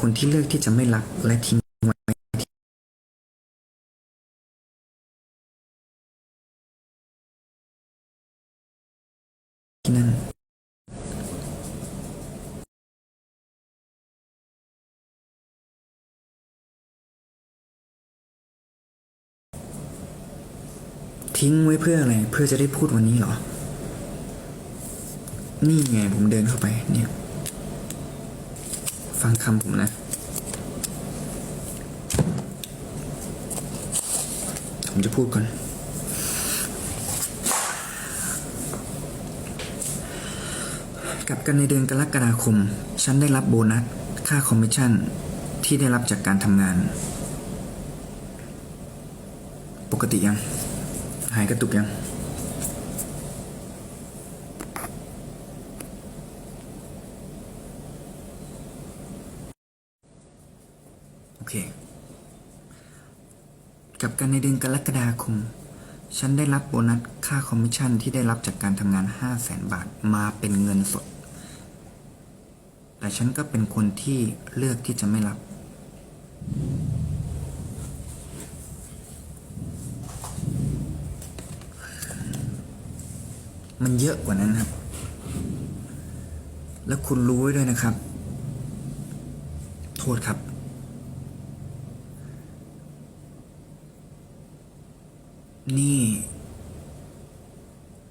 คนที่เลือกที่จะไม่รับและทิ้งไว้ที่นั่นทิ้งไว้เพื่ออะไร เพื่อจะได้พูดวันนี้เหรอ นี่ไงผมเดินเข้าไปเนี่ย ฟังคำผมนะ ผมจะพูดก่อน กลับกันในเดือนกรกฎาคม ฉันได้รับโบนัส ค่าคอมมิชชั่นที่ได้รับจากการทำงาน ปกติยัง หายกระตุกยัง โอเค กับกันในเดือนกรกฎาคม ฉันได้รับโบนัสค่าคอมมิชชั่นที่ได้รับจากการทำงาน 5 0 0แสนบาทมาเป็นเงินสด แต่ฉันก็เป็นคนที่เลือกที่จะไม่รับ มันเยอะกว่านั้นครับ แล้วคุณรู้ไว้ด้วยนะครับ โทษครับ นี่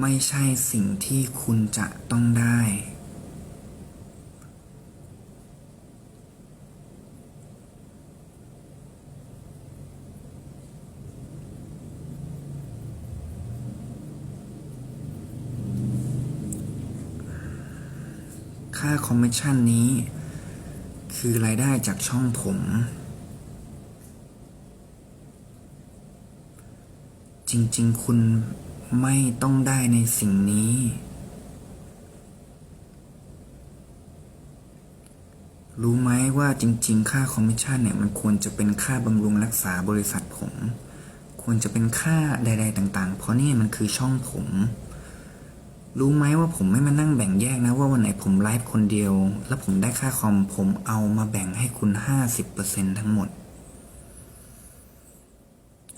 ไม่ใช่สิ่งที่คุณจะต้องได้ ค่าคอมมิชชั่นนี้ คือรายได้จากช่องผม จริง ๆ คุณไม่ต้องได้ในสิ่งนี้ รู้ไหมว่าจริง ๆ ค่าคอมมิชชั่นเนี่ยมันควรจะเป็นค่าบำรุงรักษาบริษัทผม ควรจะเป็นค่าใด ๆ ต่าง ๆ เพราะนี่มันคือช่องผม รู้ไหมว่าผมไม่มานั่งแบ่งแยกนะว่าวันไหนผมไลฟ์คนเดียว แล้วผมได้ค่าคอมผมเอามาแบ่งให้คุณห้าสิบเปอร์เซ็นทั้งหมด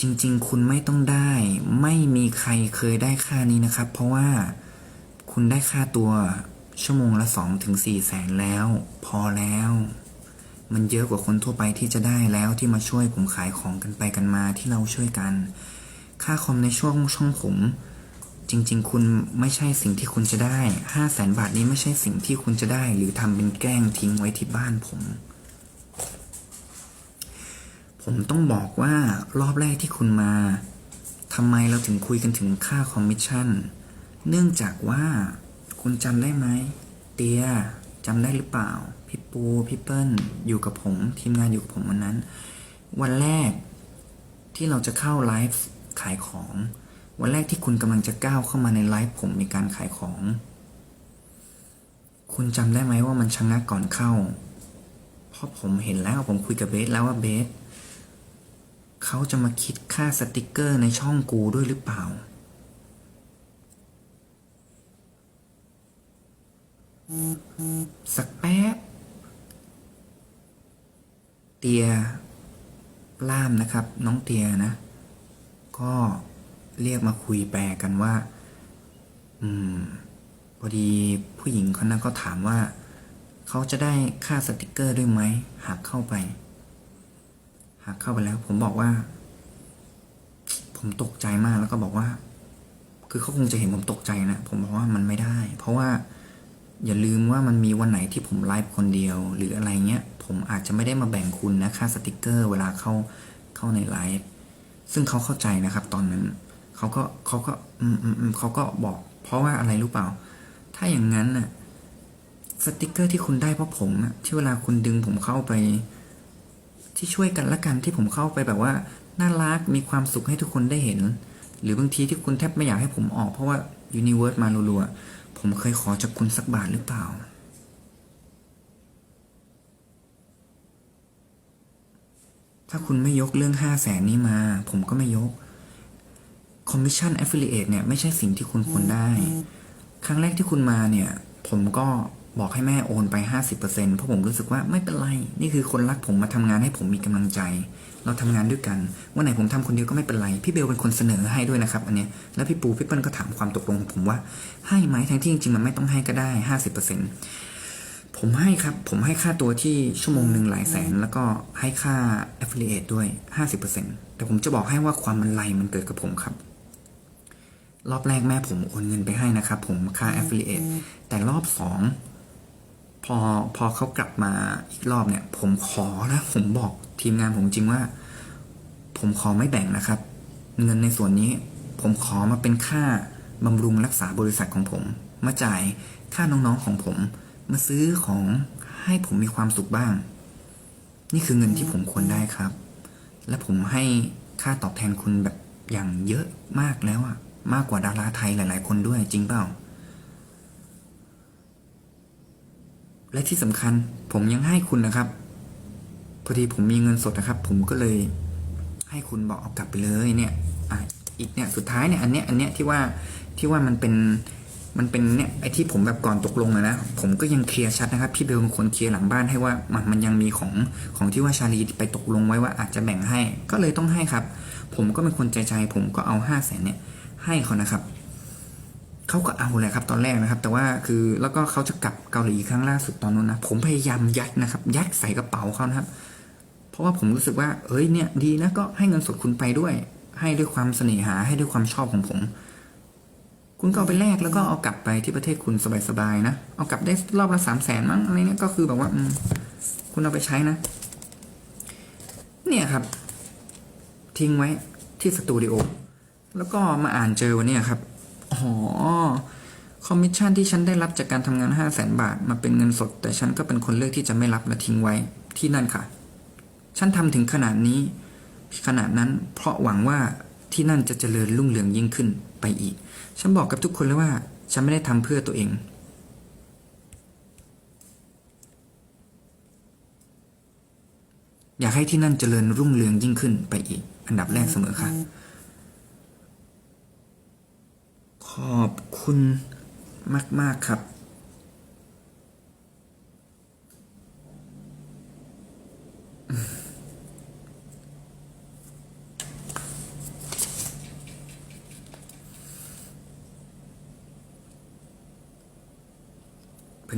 จริงๆ คุณไม่ต้องได้ ไม่มีใครเคยได้ค่านี้นะครับ เพราะว่าคุณได้ค่าตัวชั่วโมงละสองถึงสี่แสนแล้ว พอแล้ว มันเยอะกว่าคนทั่วไปที่จะได้แล้วที่มาช่วยผมขายของกันไปกันมาที่เราช่วยกัน ค่าคอมในช่วงช่องผม จริง ๆ คุณไม่ใช่สิ่งที่คุณจะได้ห้าแสนบาทนี้ไม่ใช่สิ่งที่คุณจะได้ หรือทำเป็นแกล้งทิ้งไว้ที่บ้านผม ผมต้องบอกว่ารอบแรกที่คุณมาทำไมเราถึงคุยกันถึงค่าคอมมิชชั่น เนื่องจากว่าคุณจำได้ไหม เตียจำได้หรือเปล่า พี่ปู พี่เปิ้ล อยู่กับผม ทีมงานอยู่กับผมวันนั้น วันแรกที่เราจะเข้าไลฟ์ขายของ วันแรกที่คุณกำลังจะก้าวเข้ามาในไลฟ์ผมในการขายของ คุณจำได้ไหมว่ามันชะงักก่อนเข้า เพราะผมเห็นแล้วผมคุยกับเบสแล้วว่าเบส เขาจะมาคิดค่าสติกเกอร์ในช่องกูด้วยหรือเปล่า สักแป๊บ เตียล่ามนะครับ น้องเตียนะ ก็เรียกมาคุยแปลกันว่า อืม พอดีผู้หญิงคนนั้นก็ถามว่า เขาจะได้ค่าสติกเกอร์ด้วยไหม หากเข้าไป หากเข้าไปแล้ว ผมบอกว่า ผมตกใจมากแล้วก็บอกว่า คือเขาคงจะเห็นผมตกใจนะ ผมบอกว่ามันไม่ได้ เพราะว่าอย่าลืมว่ามันมีวันไหนที่ผมไลฟ์คนเดียว หรืออะไรเงี้ย ผมอาจจะไม่ได้มาแบ่งคุณนะค่าสติกเกอร์ เวลาเข้าเข้าในไลฟ์ซึ่งเขาเข้าใจนะครับ ตอนนั้นเขาก็เขาก็ อืมอืมอืมเขาก็บอก เพราะว่าอะไรรู้เปล่า ถ้าอย่างนั้นน่ะสติกเกอร์ที่คุณได้เพราะผมอะที่เวลาคุณดึงผมเข้าไป ที่ช่วยกันละกันที่ผมเข้าไปแบบว่าน่ารักมีความสุขให้ทุกคนได้เห็น หรือบางทีที่คุณแทบไม่อยากให้ผมออกเพราะว่ายูนิเวิร์สมารัวๆผมเคยขอจากคุณสักบาทหรือเปล่า ถ้าคุณไม่ยกเรื่องห้าแสนนี้มา ผมก็ไม่ยกคอมมิชชั่น a อ f ฟ i ลิเอตเนี่ยไม่ใช่สิ่งที่คุณควรได้ ครั้งแรกที่คุณมาเนี่ย ผมก็ บอกให้แม่โอนไป 50%เพราะผมรู้สึกว่าไม่เป็นไร นี่คือคนรักผมมาทำงานให้ผมมีกำลังใจ เราทำงานด้วยกันวันไหนผมทำคนเดียวก็ไม่เป็นไร พี่เบลเป็นคนเสนอให้ด้วยนะครับอันเนี้ยแล้วพี่ปูพี่เปิ้ลก็ถามความตกลงของผมว่า ให้ไหมทั้งที่จริงๆมันไม่ต้องให้ก็ได้ 50%ผมให้ครับ ผมให้ค่าตัวที่ชั่วโมงหนึ่งหลายแสน แล้วก็ให้ค่า affiliate ด้วย 50%แต่ผมจะบอกให้ว่าความมันไลมันเกิดกับผมครับรอบแรกแม่ผมโอนเงินไปให้นะครับผมค่า affiliate แต่รอบสอง พอพอเขากลับมาอีกรอบเนี่ย ผมขอนะผมบอกทีมงานผมจริงว่า ผมขอไม่แบ่งนะครับ เงินในส่วนนี้ ผมขอมาเป็นค่าบำรุงรักษาบริษัทของผม มาจ่ายค่าน้องๆของผม มาซื้อของให้ผมมีความสุขบ้าง นี่คือเงินที่ผมควรได้ครับ และผมให้ค่าตอบแทนคุณแบบอย่างเยอะมากแล้วอะมากกว่าดาราไทยหลาย ๆ คนด้วยจริงเปล่า และที่สำคัญผมยังให้คุณนะครับ พอดีผมมีเงินสดนะครับ ผมก็เลยให้คุณบอกเอากลับไปเลยเนี่ยอะอีกเนี่ยสุดท้ายเนี่ยอันเนี้ยอันเนี้ยที่ว่าที่ว่ามันเป็นมันเป็นเนี่ยไอที่ผมแบบก่อนตกลงอะนะผมก็ยังเคลียร์ชัดนะครับพี่เบลเป็นคนเคลียร์หลังบ้านให้ว่ามันมันยังมีของของที่ว่าชาลีไปตกลงไว้ว่าอาจจะแบ่งให้ ก็เลยต้องให้ครับ ผมก็เป็นคนใจใจผมก็เอาห้าแสนเนี่ยให้เขานะครับ เขาก็เอาเลยครับตอนแรกนะครับ แต่ว่าคือแล้วก็เขาจะกลับเกาหลีครั้งล่าสุดตอนนู้นนะผมพยายามยัดนะครับ ยัดใส่กระเป๋าเขานะครับ เพราะว่าผมรู้สึกว่าเอ้ยเนี่ยดีนะก็ให้เงินสดคุณไปด้วย ให้ด้วยความเสน่หาให้ด้วยความชอบของผม คุณก็เอาไปแลกแล้วก็เอากลับไปที่ประเทศคุณสบายๆนะเอากลับได้รอบละสามแสนมั้งอะไรเนี้ยก็คือแบบว่าคุณเอาไปใช้นะ เนี่ยครับ ทิ้งไว้ที่สตูดิโอแล้วก็มาอ่านเจอวันนี้ครับ อ๋อคอมมิชชั่นที่ฉันได้รับจากการทำงานห้าแสนบาทมาเป็นเงินสด แต่ฉันก็เป็นคนเลือกที่จะไม่รับและทิ้งไว้ที่นั่นค่ะ ฉันทำถึงขนาดนี้ ขนาดนั้นเพราะหวังว่าที่นั่นจะเจริญรุ่งเรืองยิ่งขึ้นไปอีก ฉันบอกกับทุกคนเลยว่า ฉันไม่ได้ทำเพื่อตัวเองอยากให้ที่นั่นเจริญรุ่งเรืองยิ่งขึ้นไปอีก อันดับแรกเสมอค่ะ ข อบคุณมาก ๆ ครับ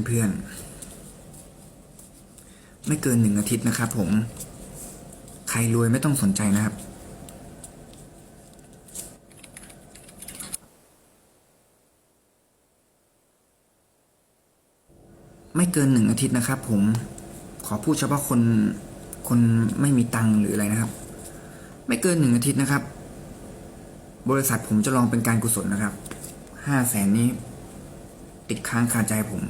เพื่อนๆ ไม่เกินหนึ่งอาทิตย์นะครับผม ใครรวยไม่ต้องสนใจนะครับ ไม่เกินหนึ่งอาทิตย์นะครับ ผมขอพูดเฉพาะคนคนไม่มีตังค์หรืออะไรนะครับ ไม่เกินหนึ่งอาทิตย์นะครับ บริษัทผมจะลองเป็นการกุศลนะครับห้าแสนนี้ ติดค้างคาใจผม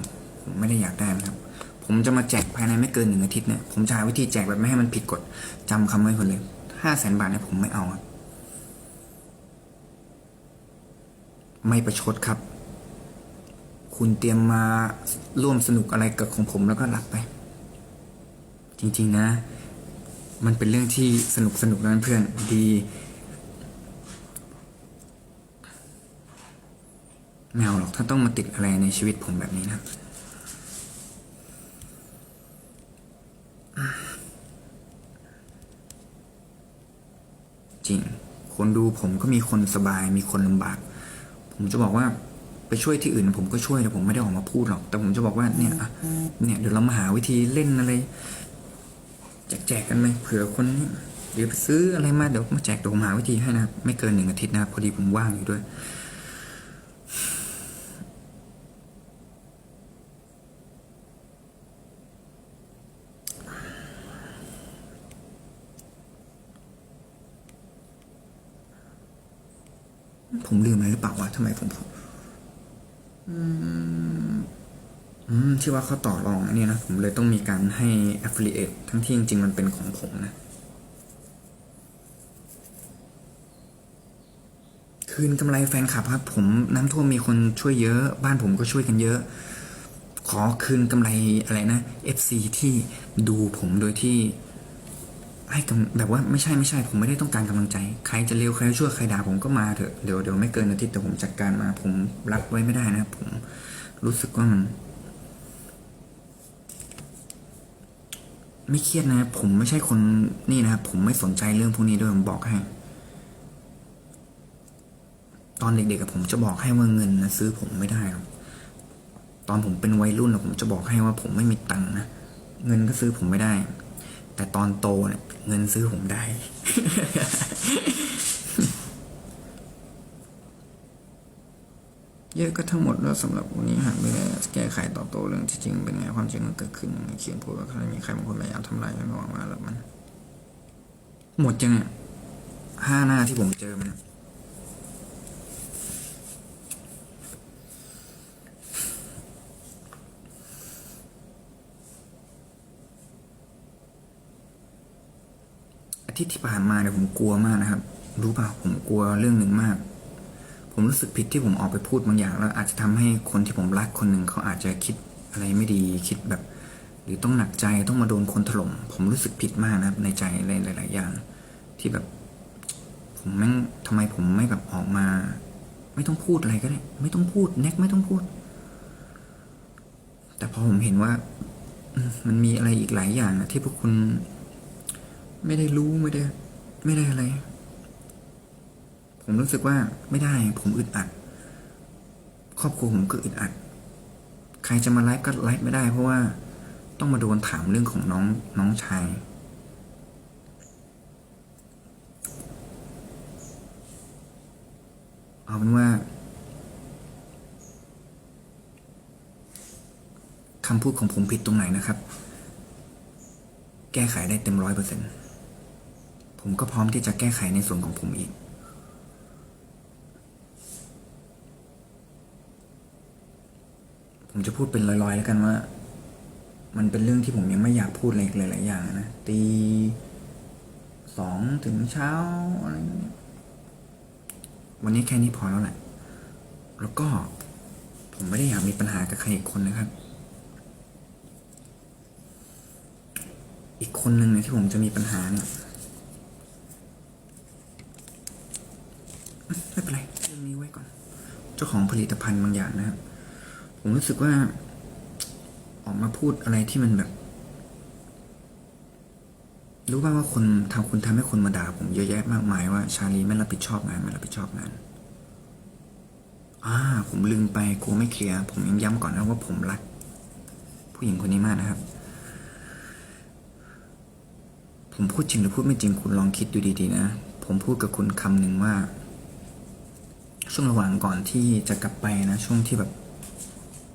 ผมไม่ได้อยากได้นะครับ ผมจะมาแจกภายในไม่เกินหนึ่งอาทิตย์เนี่ยผมจะหาวิธีแจกแบบไม่ให้มันผิดกฎจำคำไว้คนเลยห้าแสนบาทเนี่ยผมไม่เอา ไม่ประชดครับ คุณเตรียมมาร่วมสนุกอะไรกับของผมแล้วก็หลับไป จริงๆนะ มันเป็นเรื่องที่สนุกสนุกนะเพื่อนดี ไม่เอาหรอกถ้าต้องมาติดอะไรในชีวิตผมแบบนี้นะจริง คนดูผมก็มีคนสบายมีคนลำบาก ผมจะบอกว่า ไปช่วยที่อื่น ผมก็ช่วยแต่ผมไม่ได้ออกมาพูดหรอก แต่ผมจะบอกว่าเนี่ยเนี่ยเดี๋ยวเรามาหาวิธีเล่นอะไรแจกๆกันไหมเผื่อคนนี้เดี๋ยวไปซื้ออะไรมาเดี๋ยวมาแจกเดี๋ยวผมหาวิธีให้นะไม่เกินหนึ่งอาทิตย์นะพอดีผมว่างอยู่ด้วยผมลืมอะไรหรือเปล่าวะทำไมผม อืมอืมที่ว่าเขาต่อรองอันนี้นะ ผมเลยต้องมีการให้ affiliate ทั้งที่จริงๆมันเป็นของผมนะ คืนกำไรแฟนคลับครับ ผมน้ำท่วมมีคนช่วยเยอะ บ้านผมก็ช่วยกันเยอะ ขอคืนกำไรอะไรนะ FC ที่ดูผมโดยที่ ให้กำแบบว่าไม่ใช่ไม่ใช่ผมไม่ได้ต้องการกำลังใจ ใครจะเร็วใครชั่วใครด่าผมก็มาเถอะเดี๋ยวเดี๋ยวไม่เกินอาทิตย์แต่ผมจัดการมา ผมรับไว้ไม่ได้นะ ผมรู้สึกว่ามันไม่เครียดนะ ผมไม่ใช่คนนี่นะผมไม่สนใจเรื่องพวกนี้ด้วยผมบอกให้ ตอนเด็กๆกับผมจะบอกให้ว่าเงินนะซื้อผมไม่ได้หรอกตอนผมเป็นวัยรุ่นนะผมจะบอกให้ว่าผมไม่มีตังค์นะเงินก็ซื้อผมไม่ได้ แต่ตอนโตเนี่ยเงินซื้อผมได้ เยอะก็ทั้งหมดแล้วสำหรับวันนี้หากไม่ได้แก้ไขตอบโต้เรื่องที่จริงเป็นไงความจริงมันเกิดขึ้นอย่างเขียนพูดว่าใครมีใครบางคนพยายามทำลายไม่หวังว่าแล้วมัน หมดจังเนี่ยห้าหน้าที่ผมเจอมันเนี่ยอา ทิตย์ที่ผ่านมาเนี่ยผมกลัวมากนะครับ รู้ป่าผมกลัวเรื่องหนึ่งมาก ผมรู้สึกผิดที่ผมออกไปพูดบางอย่าง แล้วอาจจะทำให้คนที่ผมรักคนหนึ่งเขาอาจจะคิดอะไรไม่ดีคิดแบบ หรือต้องหนักใจต้องมาโดนคนถล่มผมรู้สึกผิดมากนะครับ ในใจหลาย ๆ อย่าง ที่แบบ ผมแม่งทำไมผมไม่แบบออกมา ไม่ต้องพูดอะไรก็ได้ไม่ต้องพูดแน็กไม่ต้องพูด แต่พอผมเห็นว่ามมันมีอะไรอีกหลายอย่างนะที่พวกคุณ ไม่ได้รู้ไม่ได้ไม่ได้อะไร ผมรู้สึกว่าไม่ได้ผมอึดอัด ครอบครัวผมก็อึดอัด ใครจะมาไลฟ์ก็ไลฟ์ไม่ได้ เพราะว่าต้องมาโดนถามเรื่องของน้องน้องชายเอาเป็นว่าคำพูดของผมผิดตรงไหนนะครับ แก้ไขได้เต็มร้อยเปอร์เซ็นต์ ผมก็พร้อมที่จะแก้ไขในส่วนของผมอีกผมจะพูดเป็นลอยๆ แล้วกันว่า มันเป็นเรื่องที่ผมยังไม่อยากพูดอะไรอีกหลายๆอย่างนะตีสองถึงเช้าอะไรเงี้ยวันนี้แค่นี้พอแล้วแหละ แล้วก็ผมไม่ได้อยากมีปัญหากับใครอีกคนนะครับ อีกคนหนึ่งนี่ยที่ผมจะมีปัญหาเนี่ย ไม่เป็นไรเรื่องนี้ไว้ก่อน เจ้าของผลิตภัณฑ์บางอย่างนะครับ ผมรู้สึกว่า ออกมาพูดอะไรที่มันแบบ รู้บ้างว่าคนทำคุณทำให้คนมาด่าผมเยอะแยะมากมายว่าชาลีไม่รับผิดชอบงานไม่รับผิดชอบงานอ่าผมลืมไปกลัวไม่เคลียร์ผมยังย้ำก่อนนะว่าผมรัก ผู้หญิงคนนี้มากนะครับ ผมพูดจริงหรือพูดไม่จริงคุณลองคิดดูดีๆนะ ผมพูดกับคุณคำหนึ่งว่า ช่วงระหว่างก่อนที่จะกลับไปนะ ช่วงที่แบบ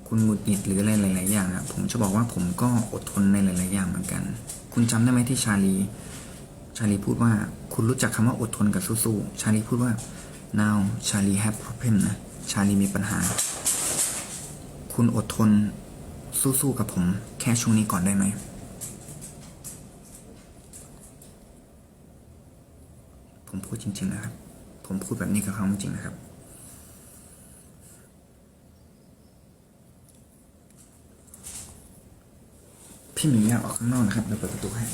คุณหงุดหงิดหรืออะไรหลายๆอย่างอะผมจะบอกว่าผมก็อดทนในหลาย ๆ อย่างเหมือนกัน คุณจำได้ไหมที่ชาลี ชาลีพูดว่า คุณรู้จักคำว่าอดทนกับสู้ๆชาลีพูดว่า now ชาลี have problem นะชาลีมีปัญหา คุณอดทนสู้ๆกับผม แค่ช่วงนี้ก่อนได้ไหมผมพูดจริง ๆ นะครับ ผมพูดแบบนี้กับเขาจริงๆนะครับ พี่หมีอออกข้างนอกนะครับเดี๋ยวเปิดประตูให้